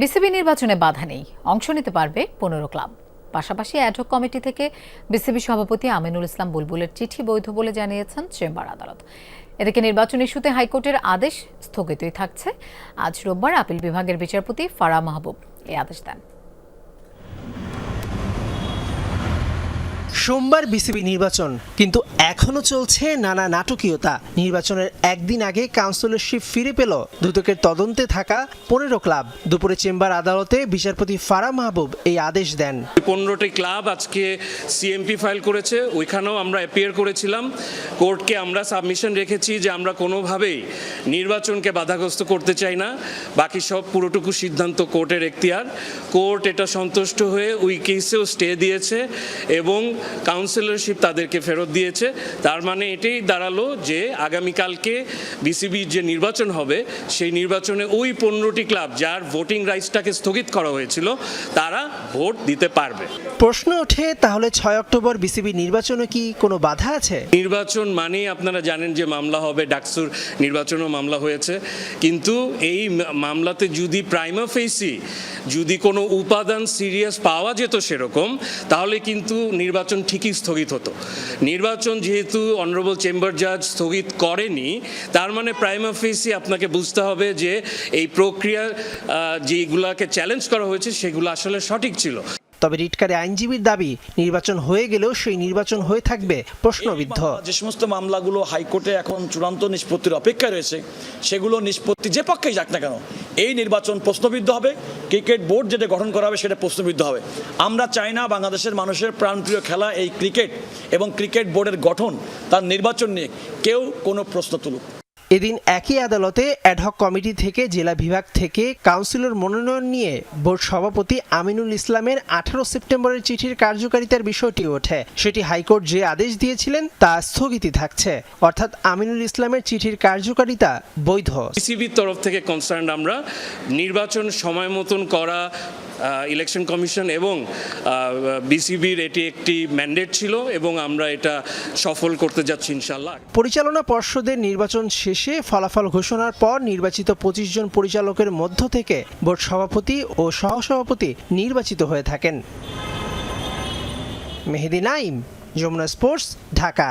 BCB নির্বাচনে বাধা নেই। অংশ নিতে পারবে পনেরো ক্লাব। পাশাপাশি অ্যাডহক কমিটি থেকে বিসিবি সভাপতি আমিনুল ইসলাম বুলবুলের চিঠি বৈধ বলে জানিয়েছেন চেম্বার আদালত। এদিকে নির্বাচন ইস্যুতে হাইকোর্টের আদেশ স্থগিতই থাকছে। আজ রোববার আপিল বিভাগের বিচারপতি ফারা মাহবুব এই আদেশ দেন। সোমবার বিসিবি নির্বাচন, কিন্তু এখনও চলছে নানা নাটকীয়তা। নির্বাচনের একদিন আগে কাউন্সিলরশিপ ফিরে পেল দুদকের তদন্তে থাকা পনেরো ক্লাব। দুপুরে চেম্বার আদালতে বিচারপতি ফারা মাহবুব এই আদেশ দেন। পনেরোটি ক্লাব আজকে সিএমপি ফাইল করেছে, ওইখানেও আমরা অ্যাপিয়ার করেছিলাম। কোর্টকে আমরা সাবমিশন রেখেছি যে আমরা কোনোভাবেই নির্বাচনকে বাধাগ্রস্ত করতে চাই না। বাকি সব পুরোটুকু সিদ্ধান্ত কোর্টের এখতিয়ার। কোর্ট এটা সন্তুষ্ট হয়ে ওই কেসেও স্টে দিয়েছে এবং কাউন্সিলরশিপ তাদেরকে ফেরত দিয়েছে। তার মানে এটাই দাঁড়াল যে আগামীকালকে বিসিবির যে নির্বাচন হবে সেই নির্বাচনে ওই পনেরোটি ক্লাব যার ভোটিং রাইটসটাকে স্থগিত করা হয়েছিল তারা ভোট দিতে পারবে। প্রশ্ন ওঠে তাহলে ছয় অক্টোবর বিসিবি নির্বাচনে কি কোনো বাধা আছে? নির্বাচন মানেই আপনারা জানেন যে মামলা হবে ডাকসুর নির্বাচনও মামলা হয়েছে। কিন্তু এই মামলাতে যদি প্রাইমা ফেসি যদি কোনো উপাদান সিরিয়াস পাওয়া যেত সেরকম তাহলে কিন্তু নির্বাচন ঠিকই স্থগিত হতো। নির্বাচন যেহেতু অনারেবল চেম্বার জাজ স্থগিত করেনি, তার মানে প্রাইম অফিসই আপনাকে বুঝতে হবে যে এই প্রক্রিয়া যেগুলাকে চ্যালেঞ্জ করা হয়েছে, সেগুলো আসলে সঠিক ছিল। তবে রিটকারী আইনজীবীর দাবি, নির্বাচন হয়ে গেলেও সেই নির্বাচন হয়ে থাকবে প্রশ্নবিদ্ধ। যে সমস্ত মামলাগুলো হাইকোর্টে এখন চূড়ান্ত নিষ্পত্তির অপেক্ষায় রয়েছে, সেগুলো নিষ্পত্তি যে পক্ষেই যাক না কেন, এই নির্বাচন প্রশ্নবিদ্ধ হবে, ক্রিকেট বোর্ড যেটা গঠন করা হবে সেটা প্রশ্নবিদ্ধ হবে। আমরা চাই না বাংলাদেশের মানুষের প্রাণপ্রিয় খেলা এই ক্রিকেট এবং ক্রিকেট বোর্ডের গঠন, তার নির্বাচন নিয়ে কেউ কোনো প্রশ্ন তুলুক। এদিন একই আদালতে অ্যাডহক কমিটি থেকে জেলা বিভাগ থেকে কাউন্সিলর মনোনয়ন নিয়ে বোর্ড সভাপতি আমিনুল ইসলামের আঠারো সেপ্টেম্বরের চিঠির কার্যকারিতার বিষয়টি ওঠে। সেটি হাইকোর্ট যে আদেশ দিয়েছিলেন তা স্থগিতই থাকছে। অর্থাৎ আমিনুল ইসলামের চিঠির কার্যকারিতা বৈধ। বিসিবির তরফ থেকে কনসার্ন আমরা নির্বাচন সময় মতন করা ইলেকশন কমিশন এবং বিসিবির এটি একটি ম্যান্ডেট ছিল এবং আমরা এটা সফল করতে যাচ্ছি ইনশাল্লাহ পরিচালনা পর্ষদের নির্বাচন শেষে ফলাফল ঘোষণার পর নির্বাচিত পঁচিশ জন পরিচালকের মধ্য থেকে বোর্ড সভাপতি ও সহসভাপতি নির্বাচিত হয়ে থাকেন। মেহেদি নাইম, যমুনা স্পোর্টস, ঢাকা।